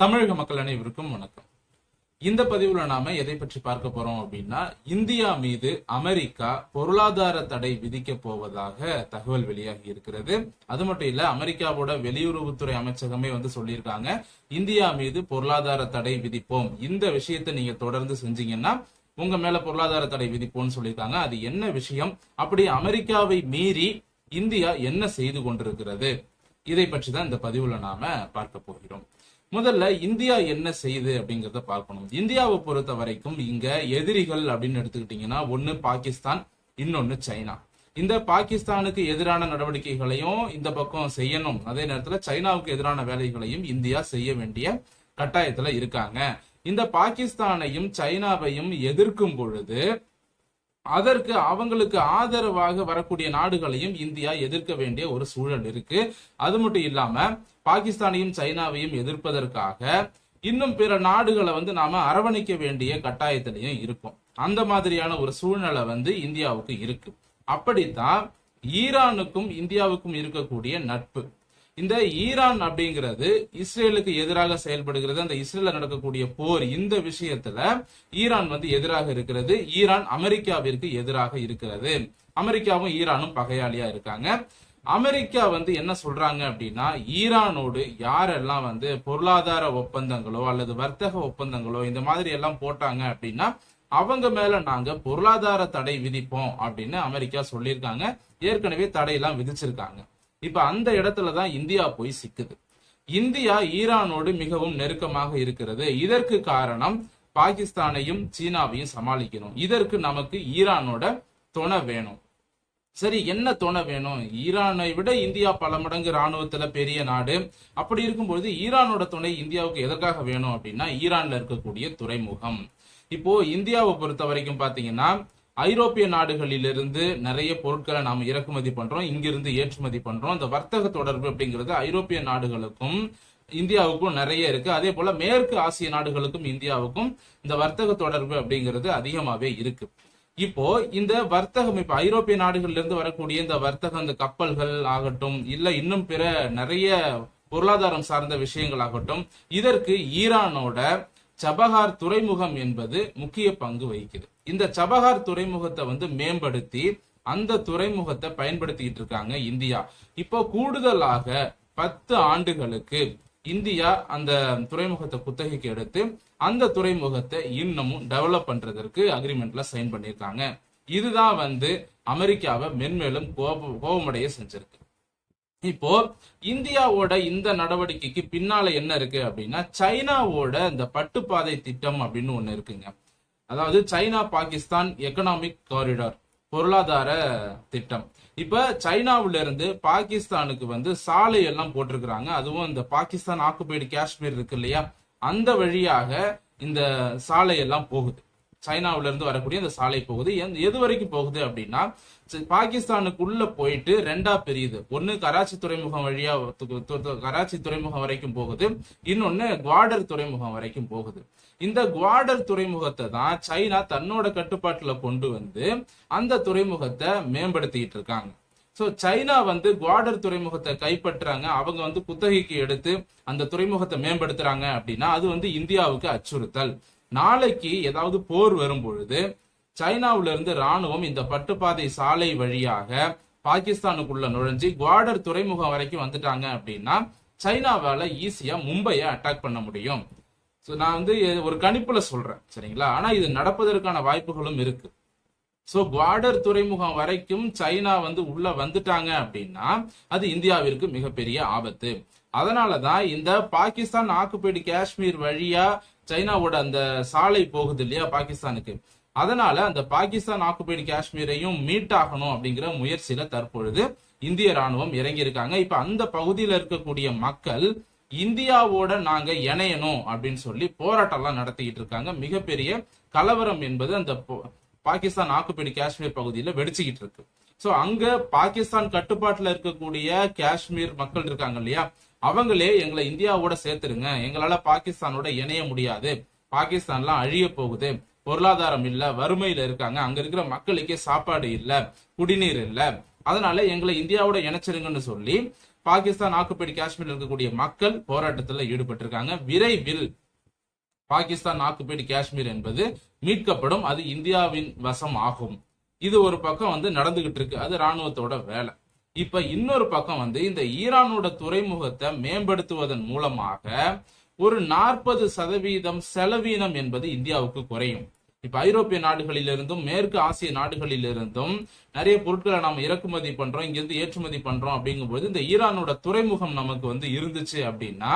தமிழக மக்கள் அனைவருக்கும் வணக்கம். இந்த பதிவுல நாம எதை பற்றி பார்க்க போறோம் அப்படின்னா இந்தியா மீது அமெரிக்கா பொருளாதார தடை விதிக்க போவதாக தகவல் வெளியாகி இருக்கிறது. அது மட்டும் இல்ல அமெரிக்காவோட வெளியுறவுத்துறை அமைச்சகமே வந்து சொல்லியிருக்காங்க இந்தியா மீது பொருளாதார தடை விதிப்போம். இந்த விஷயத்தை நீங்க தொடர்ந்து செஞ்சீங்கன்னா உங்க மேல பொருளாதார தடை விதிப்போம்னு சொல்லியிருக்காங்க. அது என்ன விஷயம்? அப்படி அமெரிக்காவை மீறி இந்தியா என்ன செய்து கொண்டிருக்கிறது? இதை பற்றி தான் இந்த பதிவுல நாம பார்க்க போகிறோம். முதல்ல இந்தியா என்ன செய்யுது அப்படிங்கறத பார்க்கணும். இந்தியாவை பொறுத்த வரைக்கும் இங்க எதிரிகள் அப்படின்னு எடுத்துக்கிட்டீங்கன்னா ஒன்னு பாகிஸ்தான் இன்னொன்னு சைனா. இந்த பாகிஸ்தானுக்கு எதிரான நடவடிக்கைகளையும் இந்த பக்கம் செய்யணும். அதே நேரத்துல சைனாவுக்கு எதிரான வேலைகளையும் இந்தியா செய்ய வேண்டிய கட்டாயத்துல இருக்காங்க. இந்த பாகிஸ்தானையும் சைனாவையும் எதிர்க்கும் பொழுது அதற்கு அவங்களுக்கு ஆதரவாக வரக்கூடிய நாடுகளையும் இந்தியா எதிர்க்க வேண்டிய ஒரு சூழல் இருக்கு. அது மட்டும் இல்லாம பாகிஸ்தானையும் சைனாவையும் எதிர்ப்பதற்காக இன்னும் பிற நாடுகளை வந்து நாம அரவணைக்க வேண்டிய கட்டாயத்திலையும் இருக்கும். அந்த மாதிரியான ஒரு சூழ்நிலை வந்து இந்தியாவுக்கு இருக்கு. அப்படித்தான் ஈரானுக்கும் இந்தியாவுக்கும் இருக்கக்கூடிய நட்பு. இந்த ஈரான் அப்படிங்கிறது இஸ்ரேலுக்கு எதிராக செயல்படுகிறது. அந்த இஸ்ரேல நடக்கக்கூடிய போர் இந்த விஷயத்துல ஈரான் வந்து எதிராக இருக்கிறது. ஈரான் அமெரிக்காவிற்கு எதிராக இருக்கிறது. அமெரிக்காவும் ஈரானும் பகையாளியா இருக்காங்க. அமெரிக்கா வந்து என்ன சொல்றாங்க அப்படின்னா ஈரானோடு யாரெல்லாம் வந்து பொருளாதார ஒப்பந்தங்களோ அல்லது வர்த்தக ஒப்பந்தங்களோ இந்த மாதிரி எல்லாம் போட்டாங்க அப்படின்னா அவங்க மேல நாங்க பொருளாதார தடை விதிப்போம் அப்படின்னு அமெரிக்கா சொல்லியிருக்காங்க. ஏற்கனவே தடையெல்லாம் விதிச்சிருக்காங்க. இப்ப அந்த இடத்துல தான் இந்தியா போய் சிக்குது. இந்தியா ஈரானோடு மிகவும் நெருக்கமாக இருக்கிறது. இதற்கு காரணம் பாகிஸ்தானையும் சீனாவையும் சமாளிக்கணும். இதற்கு நமக்கு ஈரானோட துணை வேணும். சரி என்ன துணை வேணும்? ஈரானை விட இந்தியா பல மடங்கு ராணுவத்துல பெரிய நாடு. அப்படி இருக்கும்பொழுது ஈரானோட துணை இந்தியாவுக்கு எதற்காக வேணும் அப்படின்னா ஈரான்ல இருக்கக்கூடிய துறைமுகம். இப்போ இந்தியாவை பொறுத்த வரைக்கும் பாத்தீங்கன்னா ஐரோப்பிய நாடுகளிலிருந்து நிறைய பொருட்களை நாம் இறக்குமதி பண்றோம் இங்கிருந்து ஏற்றுமதி பண்றோம். இந்த வர்த்தக தொடர்பு அப்படிங்கிறது ஐரோப்பிய நாடுகளுக்கும் இந்தியாவுக்கும் நிறைய இருக்கு. அதே போல மேற்கு ஆசிய நாடுகளுக்கும் இந்தியாவுக்கும் இந்த வர்த்தக தொடர்பு அப்படிங்கிறது அதிகமாவே இருக்கு. இப்போ இந்த வர்த்தகம் இப்ப ஐரோப்பிய நாடுகள்ல இருந்து வரக்கூடிய இந்த வர்த்தகம் இந்த கப்பல்கள் ஆகட்டும் இல்ல இன்னும் பிற நிறைய பொருளாதாரம் சார்ந்த விஷயங்கள் ஆகட்டும் இதற்கு ஈரானோட சபஹார் துறைமுகம் என்பது முக்கிய பங்கு வகிக்குது. இந்த சபஹார் துறைமுகத்தை வந்து மேம்படுத்தி அந்த துறைமுகத்தை பயன்படுத்திக்கிட்டு இருக்காங்க இந்தியா. இப்போ கூடுதலாக பத்து ஆண்டுகளுக்கு இந்தியா அந்த துறைமுகத்தை குத்தகைக்கு எடுத்து அந்த துறைமுகத்தை இன்னமும் டெவலப் பண்றதற்கு அக்ரிமெண்ட்ல சைன் பண்ணியிருக்காங்க. இதுதான் வந்து அமெரிக்காவை மென்மேலும் கோப கோபமடைய செஞ்சிருக்கு. இப்போ இந்தியாவோட இந்த நடவடிக்கைக்கு பின்னால என்ன இருக்கு அப்படின்னா சைனாவோட இந்த பட்டுப்பாதை திட்டம் அப்படின்னு ஒண்ணு இருக்குங்க. அதாவது சைனா பாகிஸ்தான் எக்கனாமிக் காரிடார் பொருளாதார திட்டம். இப்ப சைனாவில இருந்து பாகிஸ்தானுக்கு வந்து சாலை எல்லாம் போட்டிருக்கிறாங்க. அதுவும் இந்த பாகிஸ்தான் ஆக்குபைடு காஷ்மீர் இருக்கு இல்லையா? அந்த வழியாக இந்த சாலை எல்லாம் போகுது. சைனாவிலிருந்து வரக்கூடிய அந்த சாலை போகுது. எந்த- எது வரைக்கும் போகுது அப்படின்னா பாகிஸ்தானுக்குள்ள போயிட்டு ரெண்டா பிரியுது. ஒன்னு கராச்சி துறைமுகம் வழியா கராச்சி துறைமுகம் வரைக்கும் போகுது. இன்னொன்னு குவாடர் துறைமுகம் வரைக்கும் போகுது. இந்த குவாடர் துறைமுகத்தை தான் சைனா தன்னோட கட்டுப்பாட்டுல கொண்டு வந்து அந்த துறைமுகத்தை மேம்படுத்திட்டு இருக்காங்க. சோ சைனா வந்து குவாடர் துறைமுகத்தை கைப்பற்றாங்க அவங்க வந்து குத்தகைக்கு எடுத்து அந்த துறைமுகத்தை மேம்படுத்துறாங்க அப்படின்னா அது வந்து இந்தியாவுக்கு அச்சுறுத்தல். நாளைக்கு ஏதாவது போர் வரும் பொழுது சைனாவுல இருந்து ராணுவம் இந்த பட்டுப்பாதை சாலை வழியாக பாகிஸ்தானுக்குள்ள நுழைஞ்சு குவாடர் துறைமுகம் வரைக்கும் வந்துட்டாங்க அப்படின்னா சைனாவால ஈஸியா மும்பையை அட்டாக் பண்ண முடியும். ஸோ நான் வந்து ஒரு கணிப்புல சொல்றேன் சரிங்களா? ஆனா இது நடப்பதற்கான வாய்ப்புகளும் இருக்கு. ஸோ குவாடர் துறைமுகம் வரைக்கும் சைனா வந்து உள்ள வந்துட்டாங்க அப்படின்னா அது இந்தியாவிற்கு மிகப்பெரிய ஆபத்து. அதனாலதான் இந்த பாகிஸ்தான் ஆக்குபைடு காஷ்மீர் வழியா சைனாவோட அந்த சாலை போகுது இல்லையா பாகிஸ்தானுக்கு. அதனால அந்த பாகிஸ்தான் ஆக்குபைடு காஷ்மீரையும் மீட் ஆகணும் அப்படிங்கிற முயற்சியில தற்பொழுது இந்திய ராணுவம் இறங்கி இருக்காங்க இப்ப அந்த பகுதியில இருக்கக்கூடிய மக்கள் இந்தியாவோட நாங்க இணையணும் அப்படின்னு சொல்லி போராட்டம்லாம் நடத்திக்கிட்டு இருக்காங்க. மிகப்பெரிய கலவரம் என்பது அந்த பாகிஸ்தான் ஆக்குப்பைடு காஷ்மீர் பகுதியில வெடிச்சுக்கிட்டு இருக்கு. சோ அங்க பாகிஸ்தான் கட்டுப்பாட்டுல இருக்கக்கூடிய காஷ்மீர் மக்கள் இருக்காங்க இல்லையா? அவங்களே எங்களை இந்தியாவோட சேர்த்துருங்க. எங்களால பாகிஸ்தானோட இணைய முடியாது. பாகிஸ்தான்லாம் அழிய போகுது. பொருளாதாரம் இல்ல வறுமையில இருக்காங்க. அங்க இருக்கிற மக்களுக்கே சாப்பாடு இல்ல குடிநீர் இல்ல. அதனால எங்களை இந்தியாவோட இணைச்சிருங்கன்னு சொல்லி பாகிஸ்தான் ஆக்குப்படி காஷ்மீர் இருக்கக்கூடிய மக்கள் போராட்டத்துல ஈடுபட்டிருக்காங்க. விரைவில் பாகிஸ்தான் ஆக்குப்பைடு காஷ்மீர் என்பது மீட்கப்படும். அது இந்தியாவின் வசம் ஆகும். இது ஒரு பக்கம் வந்து நடந்துகிட்டு இருக்கு. அது ராணுவத்தோட வேலை. இப்ப இன்னொரு பக்கம் வந்து இந்த ஈரானோட துறைமுகத்தை மேம்படுத்துவதன் மூலமாக ஒரு நாற்பது சதவீதம் செலவீனம் என்பது இந்தியாவுக்கு குறையும். இப்ப ஐரோப்பிய நாடுகளிலிருந்தும் மேற்கு ஆசிய நாடுகளிலிருந்தும் நிறைய பொருட்களை நாம இறக்குமதி பண்றோம் இங்கிருந்து ஏற்றுமதி பண்றோம் அப்படிங்கும்போது இந்த ஈரானோட துறைமுகம் நமக்கு வந்து இருந்துச்சு அப்படின்னா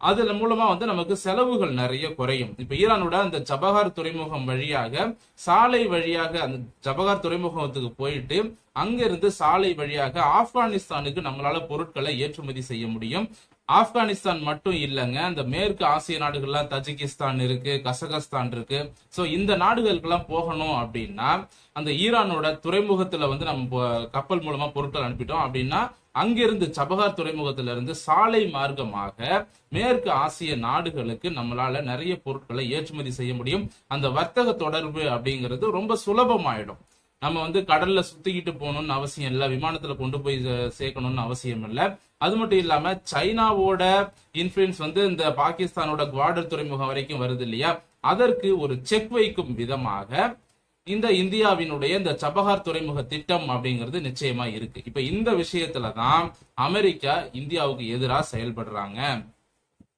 அதன் மூலமா வந்து நமக்கு செலவுகள் நிறைய குறையும். இப்ப ஈரானோட அந்த ஜபஹார் துறைமுகம் வழியாக சாலை வழியாக அந்த ஜபஹார் துறைமுகத்துக்கு போயிட்டு அங்கிருந்து சாலை வழியாக ஆப்கானிஸ்தானுக்கு நம்மளால பொருட்களை ஏற்றுமதி செய்ய முடியும். ஆப்கானிஸ்தான் மட்டும் இல்லைங்க. அந்த மேற்கு ஆசிய நாடுகள்லாம் தஜிகிஸ்தான் இருக்கு கசகஸ்தான் இருக்கு. சோ இந்த நாடுகளுக்கெல்லாம் போகணும் அப்படின்னா அந்த ஈரானோட துறைமுகத்துல வந்து நம்ம கப்பல் மூலமா பொருட்கள் அனுப்பிட்டோம் அப்படின்னா அங்கிருந்து சபகார் துறைமுகத்திலிருந்து இருந்து சாலை மார்க்கமாக மேற்கு ஆசிய நாடுகளுக்கு நம்மளால நிறைய பொருட்களை ஏற்றுமதி செய்ய முடியும். அந்த வர்த்தக தொடர்பு அப்படிங்கிறது ரொம்ப சுலபமாயிடும். நம்ம வந்து கடல்ல சுத்திக்கிட்டு போகணும்னு அவசியம் இல்லை விமானத்துல கொண்டு போய் சே- சேர்க்கணும்னு அவசியம் இல்லை. அது மட்டும் இல்லாம சைனாவோட இன்ஃபுளுன்ஸ் வந்து இந்த பாகிஸ்தானோட குவாடர் துறைமுகம் வரைக்கும் வருது இல்லையா? அதற்கு ஒரு செக் வைக்கும் விதமாக இந்த இந்தியாவினுடைய இந்த சபஹார் துறைமுக திட்டம் அப்படிங்கிறது நிச்சயமா இருக்கு. இப்ப இந்த விஷயத்துலதான் அமெரிக்கா இந்தியாவுக்கு எதிராக செயல்படுறாங்க.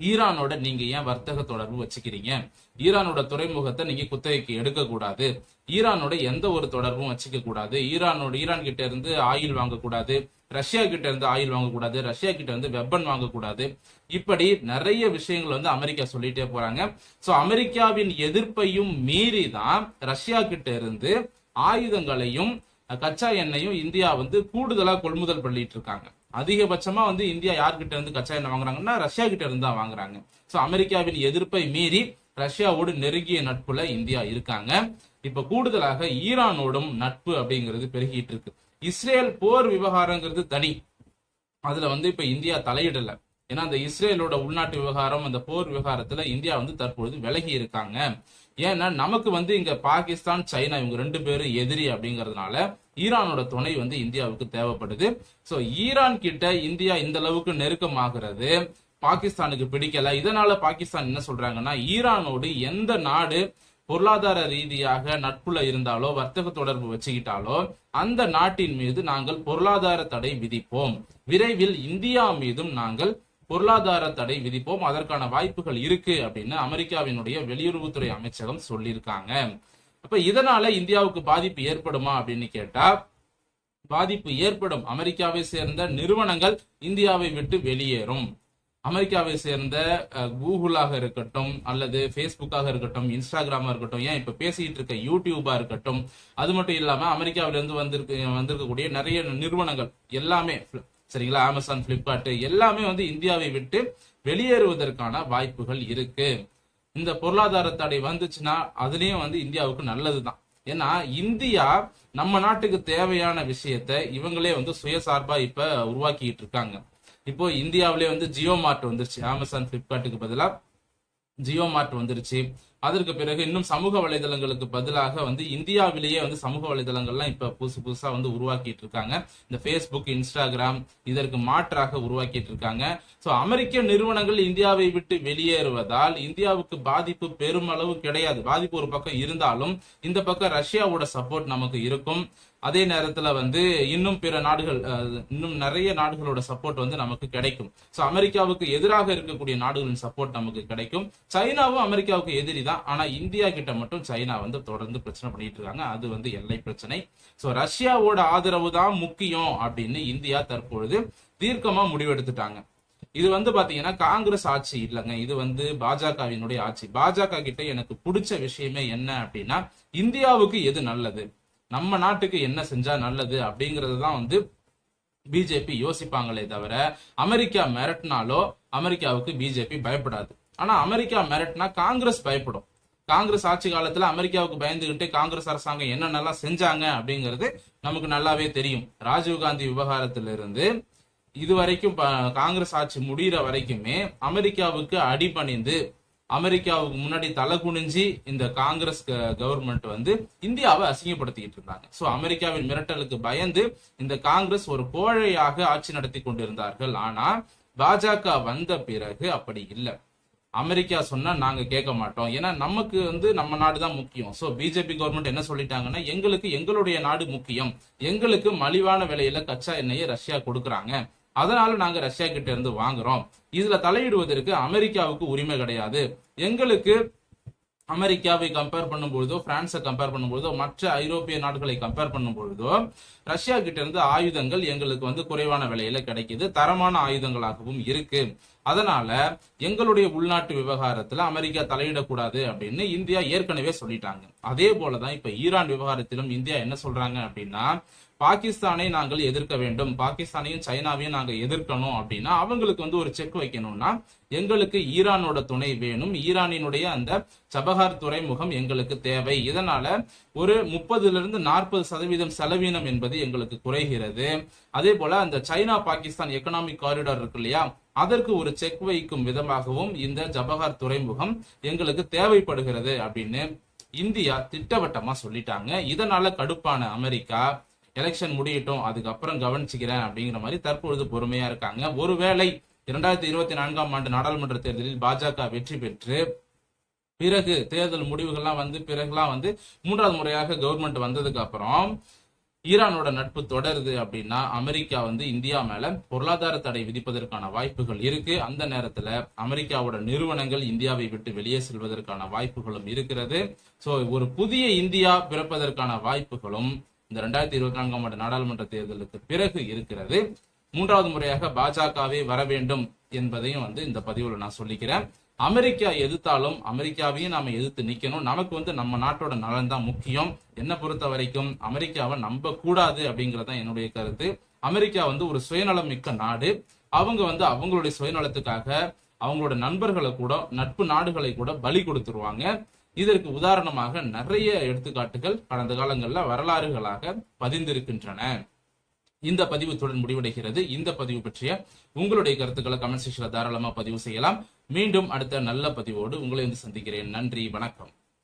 ஈரானோட நீங்க ஏன் வர்த்தக தொடர்பு வச்சுக்கிறீங்க? ஈரானோட துறைமுகத்தை நீங்க குத்தகைக்கு எடுக்க கூடாது ஈரானோட எந்த ஒரு தொடர்பும் வச்சுக்க கூடாது ஈரானோட ஈரான் கிட்ட இருந்து ஆயில் வாங்கக்கூடாது. ரஷ்யா கிட்ட இருந்து ஆயில் வாங்கக்கூடாது. ரஷ்யா கிட்ட இருந்து வெப்பன் வாங்கக்கூடாது. இப்படி நிறைய விஷயங்கள் வந்து அமெரிக்கா சொல்லிட்டே போறாங்க. சோ அமெரிக்காவின் எதிர்ப்பையும் மீறி தான் ரஷ்யா கிட்ட இருந்து ஆயுதங்களையும் கச்சா எண்ணெயும் இந்தியா வந்து கூடுதலா கொள்முதல் பண்ணிட்டு இருக்காங்க அதிகபட்சமா வந்து இந்தியா யார்கிட்ட இருந்து கச்சா எண்ணெய் வாங்குறாங்கன்னா ரஷ்யா கிட்ட இருந்து தான் வாங்குறாங்க. சோ அமெரிக்காவின் எதிர்ப்பை மீறி ரஷ்யாவோடு நெருங்கிய நட்புல இந்தியா இருக்காங்க. இப்ப கூடுதலாக ஈரானோடும் நட்பு அப்படிங்கிறது பெருகிட்டு இருக்கு இஸ்ரேல் போர் விவகாரங்கிறது தனி. அதுல வந்து இப்ப இந்தியா தலையிடல. ஏன்னா அந்த இஸ்ரேலோட உள்நாட்டு விவகாரம் அந்த போர் விவகாரத்துல இந்தியா வந்து தற்பொழுது விலகி இருக்காங்க. ஏன்னா நமக்கு வந்து இங்க பாகிஸ்தான் சைனா இவங்க ரெண்டு பேரும் எதிரி அப்படிங்கறதுனால ஈரானோட துணை வந்து இந்தியாவுக்கு தேவைப்படுது. சோ ஈரான் கிட்ட இந்தியா இந்த அளவுக்கு நெருக்கமாகிறது பாகிஸ்தானுக்கு பிடிக்கல. இதனால பாகிஸ்தான் என்ன சொல்றாங்கன்னா ஈரானோடு எந்த நாடு பொருளாதார ரீதியாக நட்புல இருந்தாலோ வர்த்தக தொடர்பு வச்சுக்கிட்டாலோ அந்த நாட்டின் மீது நாங்கள் பொருளாதார தடை விதிப்போம். விரைவில் இந்தியா மீதும் நாங்கள் பொருளாதார தடை விதிப்போம். அதற்கான வாய்ப்புகள் இருக்கு அப்படின்னு அமெரிக்காவினுடைய வெளியுறவுத்துறை அமைச்சகம் சொல்லியிருக்காங்க. அப்ப இதனால இந்தியாவுக்கு பாதிப்பு ஏற்படுமா அப்படின்னு கேட்டா பாதிப்பு ஏற்படும். அமெரிக்காவை சேர்ந்த நிறுவனங்கள் இந்தியாவை விட்டு வெளியேறும். அமெரிக்காவை சேர்ந்த கூகுளாக இருக்கட்டும் அல்லது ஃபேஸ்புக்காக இருக்கட்டும் இன்ஸ்டாகிராமா இருக்கட்டும் ஏன் இப்ப பேசிக்கிட்டு இருக்க யூடியூபா இருக்கட்டும் அது மட்டும் இல்லாம அமெரிக்காவிலிருந்து வந்திருக்கு வந்திருக்கக்கூடிய நிறைய நிறுவனங்கள் எல்லாமே சரிங்களா? அமேசான் பிளிப்கார்ட் எல்லாமே வந்து இந்தியாவை விட்டு வெளியேறுவதற்கான வாய்ப்புகள் இருக்கு. இந்த பொருளாதார தடை வந்துச்சுன்னா அதுலயும் வந்து இந்தியாவுக்கு நல்லதுதான். ஏன்னா இந்தியா நம்ம நாட்டுக்கு தேவையான விஷயத்த இவங்களே வந்து சுயசார்பா இப்ப உருவாக்கிட்டு இருக்காங்க. இப்போ இந்தியாவிலே வந்து ஜியோ மார்ட் வந்துருச்சு. அமேசான் பிளிப்கார்ட்டுக்கு பதிலா ஜியோ மார்ட் வந்துருச்சு. அதற்கு பிறகு இன்னும் சமூக வலைதளங்களுக்கு பதிலாக வந்து இந்தியாவிலேயே வந்து சமூக வலைதளங்கள்லாம் இப்ப புதுசு புதுசா வந்து உருவாக்கிட்டு இருக்காங்க. இந்த ஃபேஸ்புக் இன்ஸ்டாகிராம் இதற்கு மாற்றாக உருவாக்கிட்டு இருக்காங்க. சோ அமெரிக்க நிறுவனங்கள் இந்தியாவை விட்டு வெளியேறுவதால் இந்தியாவுக்கு பாதிப்பு பெருமளவு கிடையாது. பாதிப்பு ஒரு பக்கம் இருந்தாலும் இந்த பக்கம் ரஷ்யாவோட சப்போர்ட் நமக்கு இருக்கும். அதே நேரத்துல வந்து இன்னும் பிற நாடுகள் இன்னும் நிறைய நாடுகளோட சப்போர்ட் வந்து நமக்கு கிடைக்கும். சோ அமெரிக்காவுக்கு எதிராக இருக்கக்கூடிய நாடுகளின் சப்போர்ட் நமக்கு கிடைக்கும். சைனாவும் அமெரிக்காவுக்கு எதிரி தான். ஆனா இந்தியா கிட்ட மட்டும் சைனா வந்து தொடர்ந்து பிரச்சனை பண்ணிட்டு இருக்காங்க. அது வந்து எல்லை பிரச்சனை. ஸோ ரஷ்யாவோட ஆதரவு தான் முக்கியம் அப்படின்னு இந்தியா தற்பொழுது தீர்க்கமா முடிவெடுத்துட்டாங்க. இது வந்து பாத்தீங்கன்னா காங்கிரஸ் ஆட்சி இல்லைங்க. இது வந்து பாஜகவினுடைய ஆட்சி. பாஜக கிட்ட எனக்கு பிடிச்ச விஷயமே என்ன அப்படின்னா இந்தியாவுக்கு எது நல்லது? நம்ம நாட்டுக்கு என்ன செஞ்சா நல்லது அப்படிங்கறது தான் வந்து பிஜேபி யோசிப்பாங்களே தவிர அமெரிக்கா மிரட்டினாலோ அமெரிக்காவுக்கு பிஜேபி பயப்படாது. ஆனா அமெரிக்கா மிரட்டினா காங்கிரஸ் பயப்படும். காங்கிரஸ் ஆட்சி காலத்துல அமெரிக்காவுக்கு பயந்துகிட்டு காங்கிரஸ் அரசாங்கம் என்னென்னலாம் செஞ்சாங்க அப்படிங்கிறது நமக்கு நல்லாவே தெரியும். ராஜீவ்காந்தி விவகாரத்திலிருந்து இது வரைக்கும் ப- காங்கிரஸ் ஆட்சி முடியிற வரைக்குமே அமெரிக்காவுக்கு அடிபணிந்து அமெரிக்காவுக்கு முன்னாடி தலை குனிஞ்சி இந்த காங்கிரஸ் கவர்மெண்ட் வந்து இந்தியாவை அசிங்கப்படுத்திக்கிட்டு இருந்தாங்க. ஸோ அமெரிக்காவின் மிரட்டலுக்கு பயந்து இந்த காங்கிரஸ் ஒரு கோழையாக ஆட்சி நடத்தி கொண்டிருந்தார்கள். ஆனா பாஜக வந்த பிறகு அப்படி இல்லை. அமெரிக்கா சொன்னா நாங்க கேட்க மாட்டோம். ஏன்னா நமக்கு வந்து நம்ம நாடு தான் முக்கியம். சோ பிஜேபி கவர்மெண்ட் என்ன சொல்லிட்டாங்கன்னா எங்களுக்கு எங்களுடைய நாடு முக்கியம். எங்களுக்கு மலிவான விலையில கச்சா எண்ணெயை ரஷ்யா கொடுக்குறாங்க. அதனால நாங்க ரஷ்யா கிட்ட இருந்து வாங்குறோம். இதுல தலையிடுவதற்கு அமெரிக்காவுக்கு உரிமை கிடையாது. எங்களுக்கு அமெரிக்காவை கம்பேர் பண்ணும்பொழுதோ பிரான்ஸை கம்பேர் பண்ணும்பொழுதோ மற்ற ஐரோப்பிய நாடுகளை கம்பேர் பண்ணும்பொழுதோ ரஷ்யா கிட்ட இருந்து ஆயுதங்கள் எங்களுக்கு வந்து குறைவான விலையில கிடைக்குது தரமான ஆயுதங்களாகவும் இருக்கு. அதனால எங்களுடைய உள்நாட்டு விவகாரத்துல அமெரிக்கா தலையிடக்கூடாது அப்படின்னு இந்தியா ஏற்கனவே சொல்லிட்டாங்க. அதே போலதான் இப்ப ஈரான் விவகாரத்திலும் இந்தியா என்ன சொல்றாங்க அப்படின்னா பாகிஸ்தானை நாங்கள் எதிர்க்க வேண்டும். பாகிஸ்தானையும் சைனாவையும் நாங்கள் எதிர்க்கணும் அப்படின்னா அவங்களுக்கு வந்து ஒரு செக் வைக்கணும்னா எங்களுக்கு ஈரானோட துணை வேணும். ஈரானினுடைய அந்த சபஹார் துறைமுகம் எங்களுக்கு தேவை. இதனால ஒரு முப்பதுல இருந்து நாற்பது சதவீதம் செலவீனம் என்பது எங்களுக்கு குறைகிறது. அதே போல அந்த சைனா பாகிஸ்தான் எக்கனாமிக் காரிடார் இருக்கு இல்லையா? அதற்கு ஒரு செக் வைக்கும் விதமாகவும் இந்த ஜபஹார் துறைமுகம் எங்களுக்கு தேவைப்படுகிறது அப்படின்னு இந்தியா திட்டவட்டமா சொல்லிட்டாங்க. இதனால கடுப்பான அமெரிக்கா எலெக்ஷன் முடியட்டும் அதுக்கப்புறம் கவனிச்சுக்கிறேன் அப்படிங்கிற மாதிரி தற்பொழுது பொறுமையா இருக்காங்க. ஒருவேளை இரண்டாயிரத்தி இருபத்தி நான்காம் ஆண்டு நாடாளுமன்ற தேர்தலில் பாஜக வெற்றி பெற்று பிறகு தேர்தல் முடிவுகள்லாம் வந்து பிறகுலாம் வந்து மூன்றாவது முறையாக கவர்மெண்ட் வந்ததுக்கு அப்புறம் ஈரானோட நட்பு தொடருது அப்படின்னா அமெரிக்கா வந்து இந்தியா மேல பொருளாதார தடை விதிப்பதற்கான வாய்ப்புகள் இருக்கு. அந்த நேரத்துல அமெரிக்காவோட நிறுவனங்கள் இந்தியாவை விட்டு வெளியே செல்வதற்கான வாய்ப்புகளும் இருக்கிறது. சோ ஒரு புதிய இந்தியா பிறப்பதற்கான வாய்ப்புகளும் இந்த ரெண்டாயிரத்தி இருபத்தி நான்காம் ஆண்டு நாடாளுமன்ற தேர்தலுக்கு பிறகு இருக்கிறது. மூன்றாவது முறையாக பாஜகவே வர வேண்டும் என்பதையும் வந்து இந்த பதிவுல நான் சொல்லிக்கிறேன். அமெரிக்கா எதிர்த்தாலும் அமெரிக்காவையும் நாம எதிர்த்து நிக்கணும். நமக்கு வந்து நம்ம நாட்டோட நலன் தான் முக்கியம். என்ன பொறுத்த வரைக்கும் அமெரிக்காவை நம்ப கூடாது அப்படிங்கறதான் என்னுடைய கருத்து. அமெரிக்கா வந்து ஒரு சுயநலம் மிக்க நாடு. அவங்க வந்து அவங்களுடைய சுயநலத்துக்காக அவங்களோட நண்பர்களை கூட நட்பு நாடுகளை கூட பலி கொடுத்துருவாங்க. இதற்கு உதாரணமாக நிறைய எடுத்துக்காட்டுகள் கடந்த காலங்களில் வரலாறுகளாக பதிந்திருக்கின்றன. இந்த பதிவுத்துடன் முடிவடைகிறது. இந்த பதிவு பற்றிய உங்களுடைய கருத்துக்களை கமெண்ட் செக்ஷன்ல தாராளமா பதிவு செய்யலாம். மீண்டும் அடுத்த நல்ல பதிவோடு உங்களை வந்து சந்திக்கிறேன். நன்றி வணக்கம்.